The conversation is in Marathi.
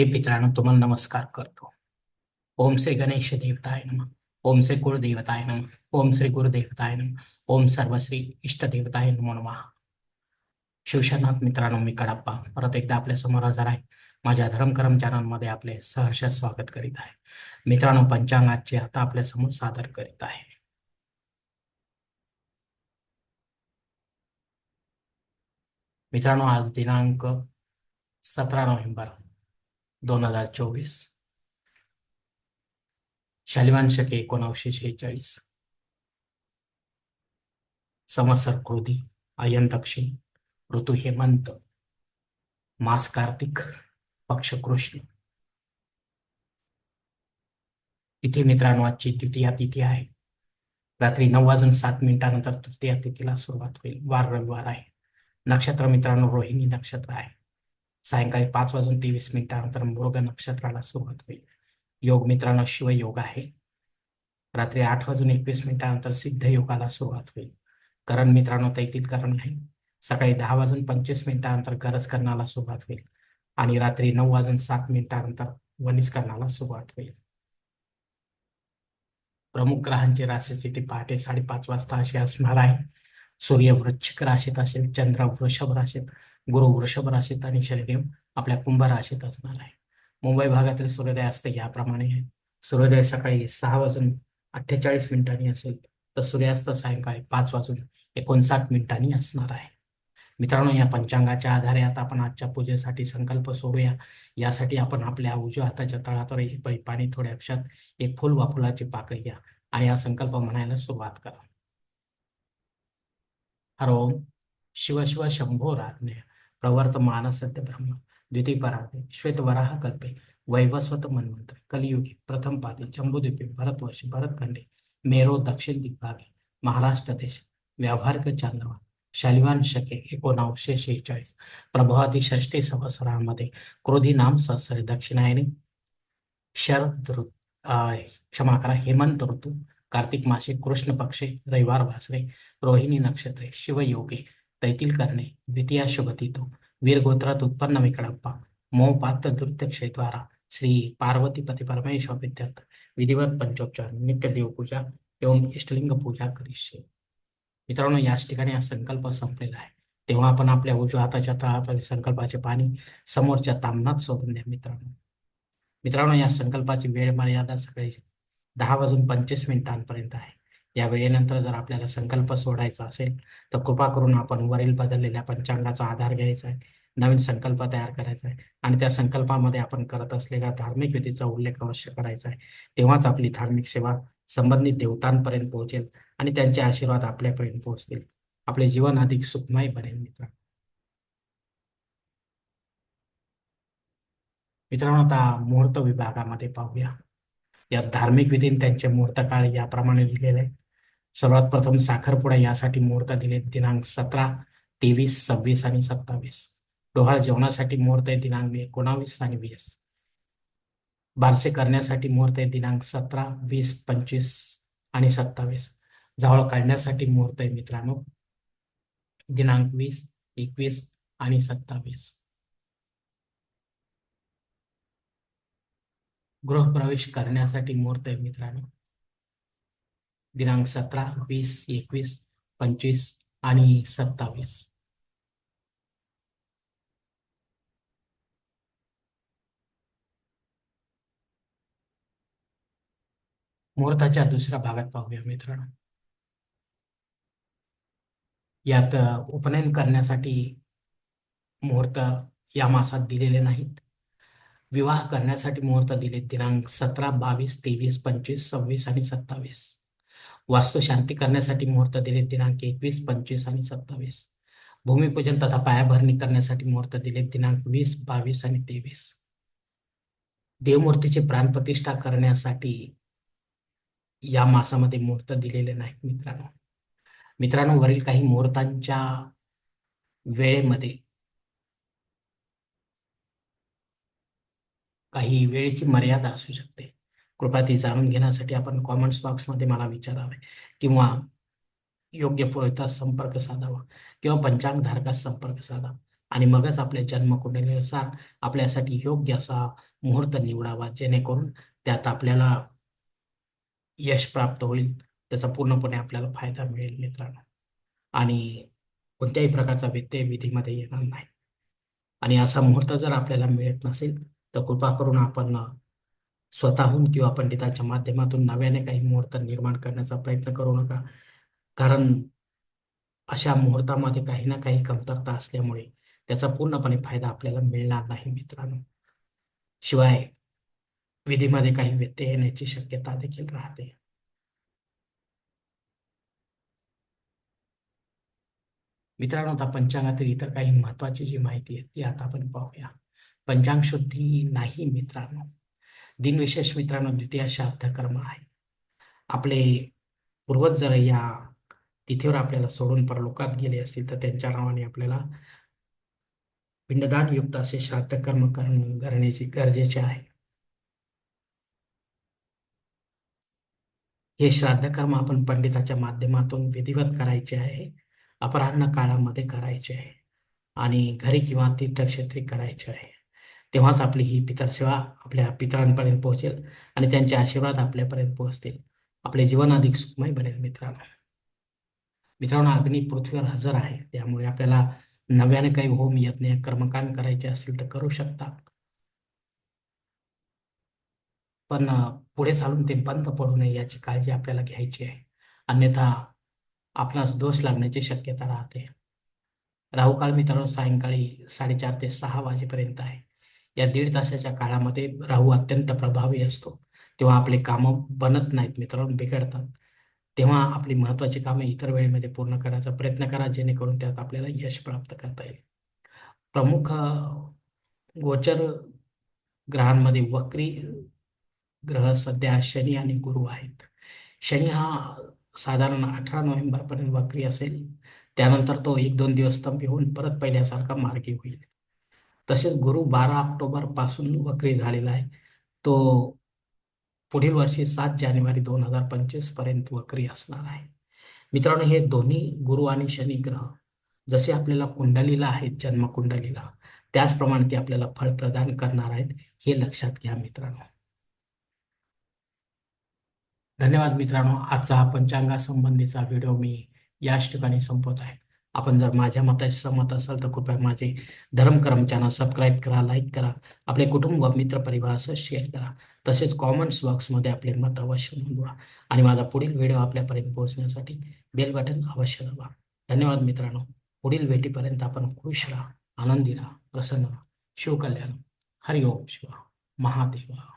हे मित्रांनो तुम्हाला नमस्कार करतो. ओम श्री गणेश देवताय नम. ओम श्री कुळदेवताय नम. ओम श्री गुरुदेवताय नम. ओम सर्वश्री इष्टदेवताय नमो शिवशनाथ मित्रांनो मी कडाप्पा. परत एकदा आपल्यासमोर हजर आहे. माझ्या धर्मकरम चॅनलमध्ये आपले सहर्ष स्वागत करीत आहे. मित्रांनो पंचांगाचे आता आपल्यासमोर सादर करीत आहे. मित्रांनो आज दिनांक सतरा नोव्हेंबर. दोन हजार चोवीस. शालिवान शके एकोणावीसशे शेहेचाळीस. समसर कृती अयन दक्षिण ऋतू हेमंत मास कार्तिक पक्ष कृष्ण. तिथे मित्रांनो आजची द्वितीया तिथी आहे. रात्री नऊ वाजून सात मिनिटानंतर तृतीया तिथीला सुरुवात होईल. वार रविवार आहे. नक्षत्र मित्रांनो रोहिणी नक्षत्र आहे. सायंकाळी पाच वाजून तेवीस मिनिटानंतर मृग नक्षत्राला सुरुवात होईल. योग मित्रांनो शिवयोग आहे. रात्री आठ वाजून एकवीस मिनिटानंतर सिद्ध योगाला सुरुवात होईल. करण मित्रांनो तैतीत करण आहे. सकाळी दहा वाजून पंचवीस मिनिटानंतर गरज करण्याला सुरुवात होईल. आणि रात्री नऊ वाजून सात मिनिटानंतर वनिस्करणाला सुरुवात होईल. प्रमुख ग्रहांची राशी स्थिती पहाटे साडेपाच वाजता अशी असणार आहे. सूर्य वृश्चिक राशीत असेल चंद्र वृषभ राशीत गुरु वृषभ राशीत आणि शनिदेव आपल्या कुंभ राशीत असणार आहे मुंबई भागातील सूर्योदय असते याप्रमाणे आहे. सूर्योदय सकाळी सहा वाजून अठ्ठेचाळीस मिनिटांनी असेल तर सूर्यास्त सायंकाळी पाच वाजून एकोणसाठ मिनिटांनी असणार आहे. मित्रांनो या पंचांगाच्या आधारे आता आपण आजच्या पूजेसाठी संकल्प सोडूया. यासाठी आपण आपल्या उजव्या हाताच्या तळावर एक पळी पाणी थोड्या अक्षात एक फुल वा फुलाची पाकळी घ्या आणि हा संकल्प म्हणायला सुरुवात करा. हरोम शिव शिव शंभो राज्ञ. प्रवर्तमान सत्य ब्रह्म, द्वितीयपरार्धे, श्वेतवराह कल्पे, वैवस्वत मन्वंतर कलियुगे, प्रथम पादे, जम्बूद्वीपे, भरतवर्षे भरतखंडे मेरो दक्षिण दिग्भागे, महाराष्ट्र देश, व्यावहारिक चांद्रवा शालिवान शके एकोणावीसशे शेहेचाळीस प्रभावादी षष्टी संवत्सरामध्ये, क्रोधी नाम सहस्रे दक्षिणायनी, शरद ऋतू क्षमा करा, हेमंत ऋतू, कार्तिक मासे, कृष्ण पक्षे, रविवार भासरे, रोहिणी नक्षत्रे, शिवयोगे तैतील करणे द्वितीया शुभतितो वीरगोत्रात उत्पन्न विकडप्पा मोपात दुर्त्यक्षेद्वारा श्री पार्वती पती परमेश्वर विद्यार्थ विधिवत पंचोपचार नित्य देवपूजा एवं इष्टलिंग पूजा करिष्ये. मित्रांनो याच ठिकाणी हा संकल्प संपलेला आहे. तेव्हा आपण आपल्या उजव्या हाताच्या तळात संकल्पाचे पाणी समोरच्या तामनात सोडून द्या मित्रांनो. मित्रांनो या संकल्पाची वेळ मर्यादा सकाळी दहा वाजून पंचवीस मिनिटांपर्यंत आहे. या वेळेनंतर जर आपल्याला संकल्प सोडायचा असेल तर कृपा करून आपण वरील बदललेल्या पंचांगाचा आधार घ्यायचा आहे नवीन संकल्प तयार करायचा आहे आणि त्या संकल्पामध्ये आपण करत असलेल्या धार्मिक विधीचा उल्लेख अवश्य करायचा आहे. तेव्हाच आपली धार्मिक सेवा संबंधित देवतांपर्यंत पोहोचेल आणि त्यांचे आशीर्वाद आपल्यापर्यंत पोहोचतील. आपले जीवन अधिक सुखमय बनेल मित्र. मित्रांनो आता मुहूर्त विभागामध्ये पाहूया. या धार्मिक विधीन त्यांचे मुहूर्त काळ याप्रमाणे लिहिलेले आहे. सर्वात प्रथम साखरपुडा यासाठी मुहूर्त दिले. दिनांक सतरा तेवीस सव्वीस आणि सत्तावीस. डोहाळ जेवणासाठी मुहूर्त आहे दिनांक एकोणावीस आणि वीस. बारसे करण्यासाठी मुहूर्त आहे दिनांक सतरा वीस पंचवीस आणि सत्तावीस. जावळ काढण्यासाठी मुहूर्त आहे मित्रांनो. दिनांक वीस एकवीस आणि सत्तावीस. गृहप्रवेश करण्यासाठी मुहूर्त आहे मित्रांनो. दिनांक सतरा वीस एकवीस पंचवीस आणि सत्तावीस. मुहूर्ताच्या दुसऱ्या भागात पाहूया मित्रांनो. यात उपनयन करण्यासाठी मुहूर्त या मासात दिलेले नाहीत. विवाह करण्यासाठी मुहूर्त दिले दिनांक सतरा बावीस तेवीस पंचवीस सव्वीस आणि सत्तावीस. वास्तू शांती करण्यासाठी मुहूर्त दिले दिनांक एकवीस पंचवीस आणि सत्तावीस. भूमिपूजन तथा पायाभरणी करण्यासाठी मुहूर्त दिले दिनांक वीस बावीस आणि तेवीस. देवमूर्तीची प्राणप्रतिष्ठा करण्यासाठी या मासामध्ये मुहूर्त दिलेले नाहीत मित्रांनो. मित्रांनो वरील काही मुहूर्तांच्या वेळेमध्ये काही वेळेची मर्यादा असू शकते. कृपया ती जाणून घेण्यासाठी आपण कॉमेंट्स बॉक्समध्ये मला विचारावे. किंवा योग्य पुरोहिता संपर्क साधावा. किंवा पंचांग धारकास संपर्क साधावा आणि मगच आपल्या जन्मकुंडलीनुसार आपल्यासाठी योग्य असा मुहूर्त निवडावा जेणेकरून त्यात आपल्याला यश प्राप्त होईल. त्याचा पूर्णपणे आपल्याला फायदा मिळेल मित्रांनो. आणि कोणत्याही प्रकारचा व्यत्यय विधीमध्ये येणार नाही. आणि असा मुहूर्त जर आपल्याला मिळत नसेल तर कृपा करून आपण स्वतःहून किंवा पंडिताच्या माध्यमातून नव्याने काही मुहूर्त निर्माण करण्याचा प्रयत्न करू नका. कारण अशा मुहूर्तामध्ये काही ना काही कमतरता असल्यामुळे त्याचा पूर्णपणे फायदा आपल्याला मिळणार नाही मित्रांनो. शिवाय विधीमध्ये काही व्यत्यय येण्याची शक्यता देखील राहते. मित्रांनो आता पंचांगातील इतर काही महत्वाची जी माहिती आहे ती आता आपण पाहूया. पंचांग शुद्धी नाही मित्रांनो. दिनविशेष मित्रांनो द्वितीय श्राद्धकर्म आहे. आपले पूर्वज जर या तिथेवर आपल्याला सोडून परलोकात गेले असतील तर त्यांच्या नावाने आपल्याला पिंडदान युक्त असे श्राद्ध कर्म करण्याची गरजेचे आहे. हे श्राद्ध कर्म आपण पंडिताच्या माध्यमातून विधिवत करायचे आहे अपराह्न काळामध्ये करायचे आहे आणि घरी किंवा तीर्थक्षेत्री करायचे आहे. तेव्हाच आपली ही पितरसेवा आपल्या पितरांपर्यंत पोहोचेल आणि त्यांचे आशीर्वाद आपल्यापर्यंत पोहोचतील. आपले जीवन अधिक सुखमय बनेल मित्रांनो. मित्रांनो अग्नी पृथ्वीवर हजर आहे. त्यामुळे आपल्याला नव्याने काही होम यज्ञ कर्मकांड करायचे असेल तर करू शकता. पण पुढे चालून ते बंद पडू नये याची काळजी आपल्याला घ्यायची आहे. अन्यथा आपणास दोष लागण्याची शक्यता राहते. राहुकाळ मित्रांनो सायंकाळी साडेचार ते सहा वाजेपर्यंत आहे. या दीड तासाच्या काळामध्ये राहू अत्यंत प्रभावी असतो. तेव्हा आपले कामं बनत नाहीत मित्रांनो बिघडतात. तेव्हा आपली महत्वाची कामे इतर वेळेमध्ये पूर्ण करण्याचा प्रयत्न करा जेणेकरून त्यात आपल्याला यश प्राप्त करता येईल. प्रमुख गोचर ग्रहांमध्ये वक्री ग्रह सध्या शनी आणि गुरु आहेत. शनी हा साधारण अठरा नोव्हेंबरपर्यंत वक्री असेल. त्यानंतर तो एक दोन दिवस स्तंभ होऊन परत पहिल्यासारखा मार्गी होईल. तसेच गुरु बारा ऑक्टोबरपासून वक्री झालेला आहे. तो पुढील वर्षी सात जानेवारी दोन हजार पंचवीसपर्यंत वक्री असणार आहे. मित्रांनो हे दोन्ही गुरु आणि शनी ग्रह जसे आपल्याला कुंडलीला आहेत जन्मकुंडलीला त्याचप्रमाणे ते आपल्याला फळ प्रदान करणार आहेत हे लक्षात घ्या मित्रांनो. धन्यवाद मित्रांनो. आजचा हा पंचांगा संबंधीचा व्हिडिओ मी याच ठिकाणी संपवत आहे. आपण जर माझ्या मताशी सहमत असाल तर कृपया माझे धर्मकरम चॅनल सबस्क्राईब करा लाईक करा. आपले कुटुंब मित्र परिवारासह शेअर करा. तसेच कॉमेंट्स बॉक्समध्ये आपले मत अवश्य नोंदवा. आणि माझा पुढील व्हिडिओ आपल्यापर्यंत पोहोचण्यासाठी बेल बटन अवश्य दाबा. धन्यवाद मित्रांनो. पुढील भेटीपर्यंत आपण खुश राहा आनंदी राहा प्रसन्न राहा. शिवकल्याण. हरिओम शिवा महादेवा.